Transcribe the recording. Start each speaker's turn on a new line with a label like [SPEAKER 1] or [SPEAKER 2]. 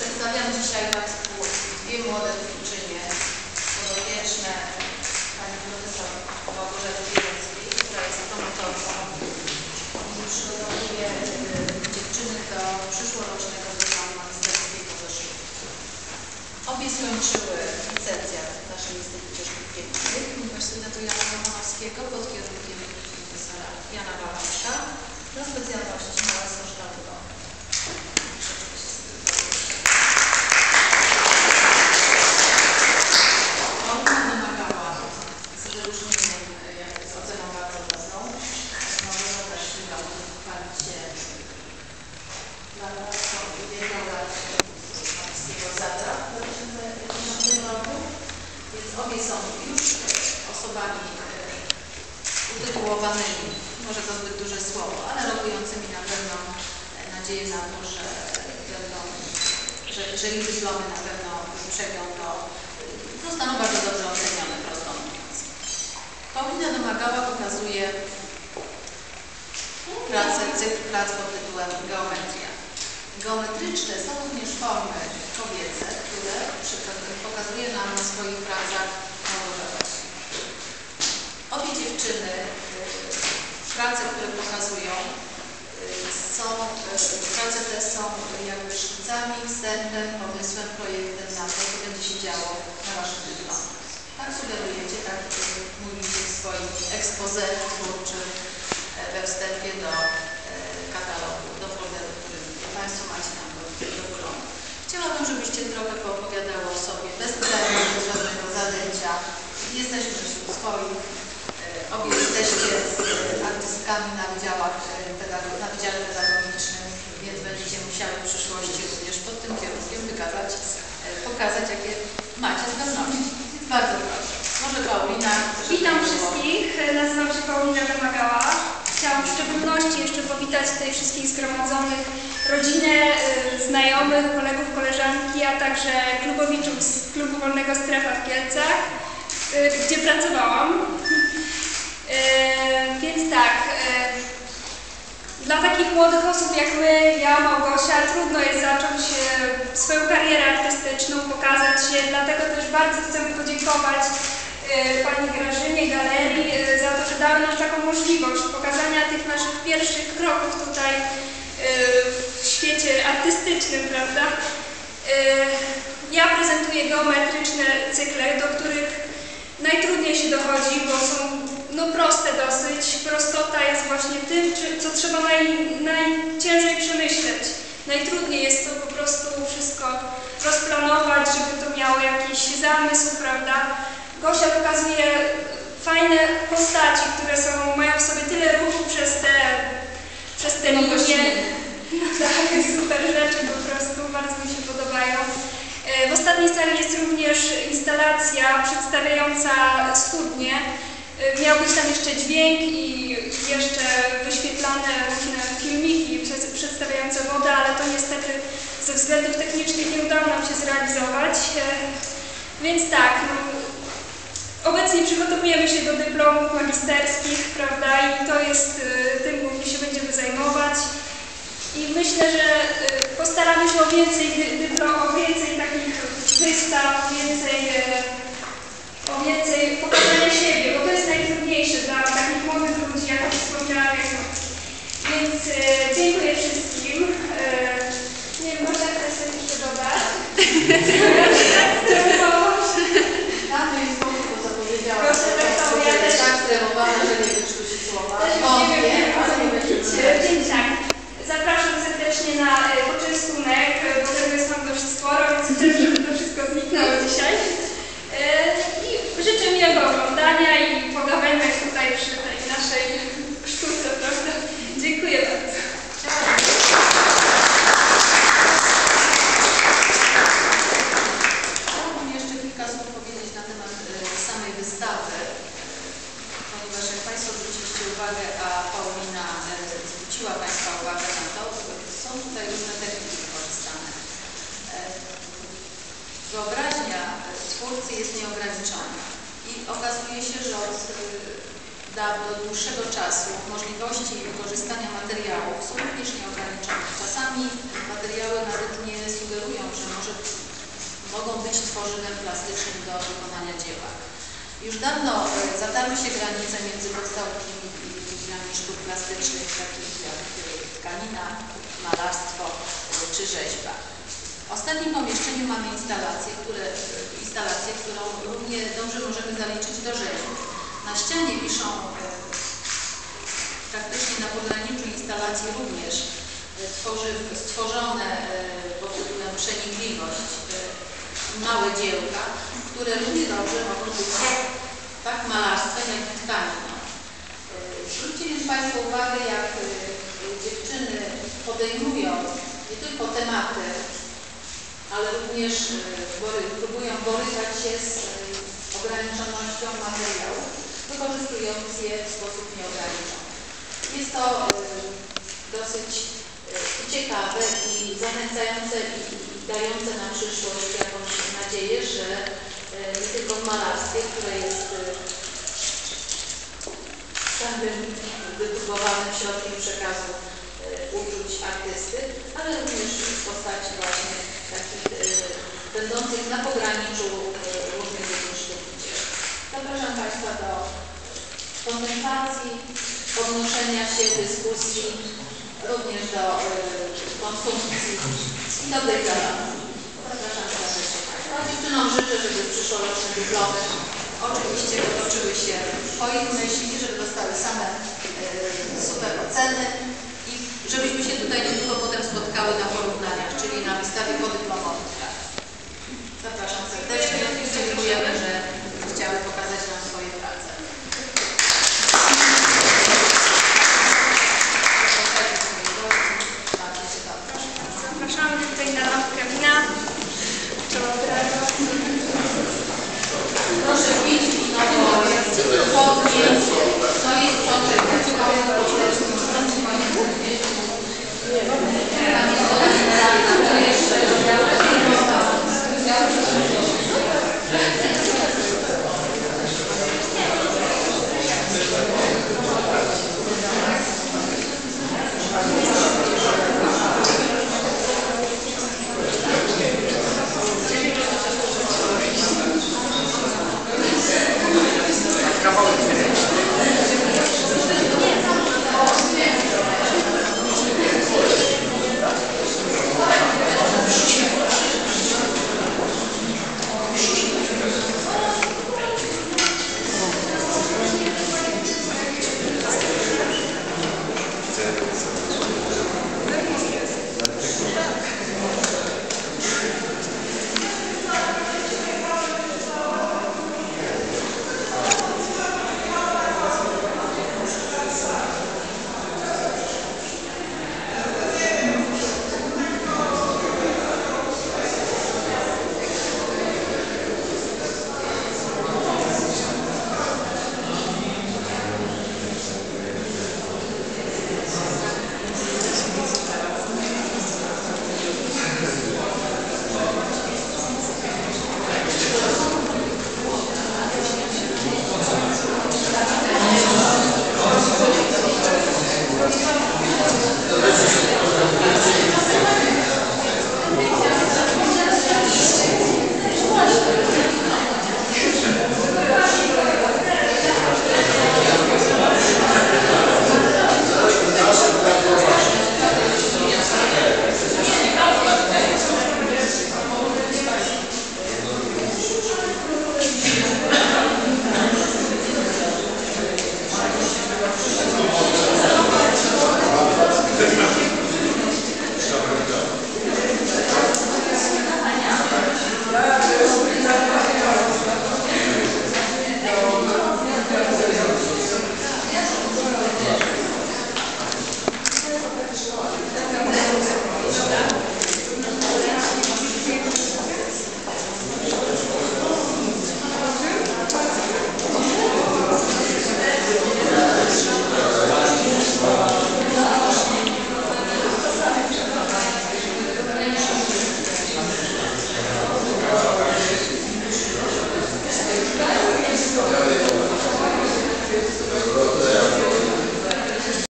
[SPEAKER 1] Przedstawiam dzisiaj Państwu dwie młode twórczynie, podopieczne Pani Profesor Małgorzaty Bieleckiej, która jest promotorką i przygotowuje y, dziewczyny do przyszłorocznego dyplomu magisterskiego szkół. Obie skończyły licencjat w naszym Instytucie Sztuk Pięknych Uniwersytetu Jana Romanowskiego pod kierunkiem profesora Jana Wałaszka na specjalności malarstwo kształtowe. Ona wymagała z wyróżnieniem, z oceną bardzo dobrą. Może też chwilą pochwalić się dla nas ubiegłego lat pańskiego zadra w 2011 roku. Więc obie są już osobami utytułowanymi, może to zbyt duże słowo, ale rokującymi na pewno nadzieję na to, że będą, że, że ich dyplomy na pewno przejdą do, zostaną bardzo dobrze. Paulina Domagała pokazuje pracę, cykl prac pod tytułem Geometria. Geometryczne są również formy kobiece, które pokazuje nam na swoich pracach Małgorzata. Obie dziewczyny, y, prace, które pokazują, y, są, y, prace te są jakby szkicami, wstępem, pomysłem, projektem na to, co będzie się działo na Waszym dyplomie. Tak sugerujecie, tak swoim expose twórczym y, we wstępie do y, katalogu, do folderu, który Państwo macie tam do, wglądu. Chciałabym, żebyście trochę poopowiadały o sobie, bez celu, bez żadnego zadęcia. Jesteśmy wśród swoich. E, Obie jesteście e, artystkami na wydziałach e, na wydziale pedagogicznym, więc będziecie musiały w przyszłości również pod tym kierunkiem wykazać, e, pokazać, jakie macie zdolności. Bardzo proszę. Paulina.
[SPEAKER 2] Witam wszystkich, nazywam się Paulina Domagała. Chciałam w szczególności jeszcze powitać tutaj wszystkich zgromadzonych, rodzinę, y, znajomych, kolegów, koleżanki, a także klubowiczów z Klubu Wolnego Strefa w Kielcach, y, gdzie pracowałam. Y, Więc tak, dla takich młodych osób jak my, ja, Małgosia, trudno jest zacząć swoją karierę artystyczną, pokazać się, dlatego też bardzo chcę podziękować Pani Grażynie, Galerii e, za to, że dały nam taką możliwość pokazania tych naszych pierwszych kroków tutaj e, w świecie artystycznym, prawda? E, Ja prezentuję geometryczne cykle, do których najtrudniej się dochodzi, bo są no, proste dosyć. Prostota jest właśnie tym, co trzeba naj, najciężej przemyśleć. Najtrudniej jest to po prostu wszystko rozplanować, żeby to miało jakiś zamysł, prawda? Gosia pokazuje fajne postaci, które są, mają w sobie tyle ruchu przez te, przez te
[SPEAKER 1] No,
[SPEAKER 2] linie. No tak, super rzeczy po prostu, bardzo mi się podobają. E, W ostatniej sali jest również instalacja przedstawiająca studnie. E, Miał być tam jeszcze dźwięk i jeszcze wyświetlane różne filmiki przed- przedstawiające wodę, ale to niestety ze względów technicznych nie udało nam się zrealizować. E, Więc tak, no, obecnie przygotowujemy się do dyplomów magisterskich, prawda, i to jest e, tym głównie się będziemy zajmować. I myślę, że y, postaramy się o więcej, dy- dyplo- o więcej takich wystaw, więcej, e, o więcej pokazania siebie, bo to jest najtrudniejsze dla takich młodych ludzi, jak wspomniałam. Więc e, dziękuję wszystkim. E, nie wiem, może chcesz coś jeszcze dodać?
[SPEAKER 1] Tam jest sposób, bo zapowiedziałam.
[SPEAKER 2] Proszę bardzo, ja też-
[SPEAKER 1] Tak sterowana, że nie wykrztusi słowa.
[SPEAKER 2] Też już
[SPEAKER 1] O,
[SPEAKER 2] nie wiem,
[SPEAKER 1] nie,
[SPEAKER 2] jak
[SPEAKER 1] ale nie
[SPEAKER 2] mówić.
[SPEAKER 1] będzie.
[SPEAKER 2] Więc tak, zapraszam serdecznie na e, poczęstunek, e, bo tego jest tam dość sporo, więc chcę, żeby to wszystko zniknęło dzisiaj. E, I życzę miłego oglądania i pogawajmy tutaj przy tej naszej sztuce, prawda? Dziękuję bardzo.
[SPEAKER 1] Chciałabym jeszcze kilka słów powiedzieć na temat e, samej wystawy, ponieważ jak Państwo zwróciliście uwagę, a Paulina e, zwróciła Państwa uwagę na to, są tutaj różne techniki wykorzystane. E, Wyobraźnia twórcy jest nieograniczona i okazuje się, że od e, da do dłuższego czasu możliwości wykorzystania materiałów są również nieograniczone. Czasami materiały nawet nie sugerują, że być tworzywem plastycznym do wykonania dzieła. Już dawno zatarły się granice między podstawowymi dziedzinami sztuk plastycznych, takich jak e, tkanina, malarstwo e, czy rzeźba. W ostatnim pomieszczeniu mamy instalację, które, e, instalację, którą równie dobrze możemy zaliczyć do rzeźby. Na ścianie wiszą praktycznie na pograniczu instalacji również tworzy, stworzone e, Przenikliwość małe dziełka, które równie dobrze mogą być tak malarstwem, jak i. E, Zwróćcie więc Państwo uwagę, jak e, dziewczyny podejmują nie tylko tematy, ale również e, bory- próbują borykać się z e, ograniczonością materiału, wykorzystując je w sposób nieograniczony. Jest to e, dosyć e, ciekawe i zachęcające i, dające na przyszłość jakąś nadzieję, że e, nie tylko w malarstwie, które jest e, samym wypróbowanym środkiem przekazu e, uczuć artysty, ale również w postaci właśnie takich e, będących na pograniczu e, różnych dzieł. Zapraszam Państwa do kontemplacji, odnoszenia się, dyskusji, również do e, konsumpcji i dobrej zabawy. Zapraszam serdecznie Państwa. Dziewczynom życzę, żeby przyszłoroczne dyplomy oczywiście potoczyły się po ich myśli, żeby dostały same e, super oceny i żebyśmy się tutaj niedługo potem spotkały na porównaniach, czyli na wystawie podyplomowych. Serdecznie dziękujemy, że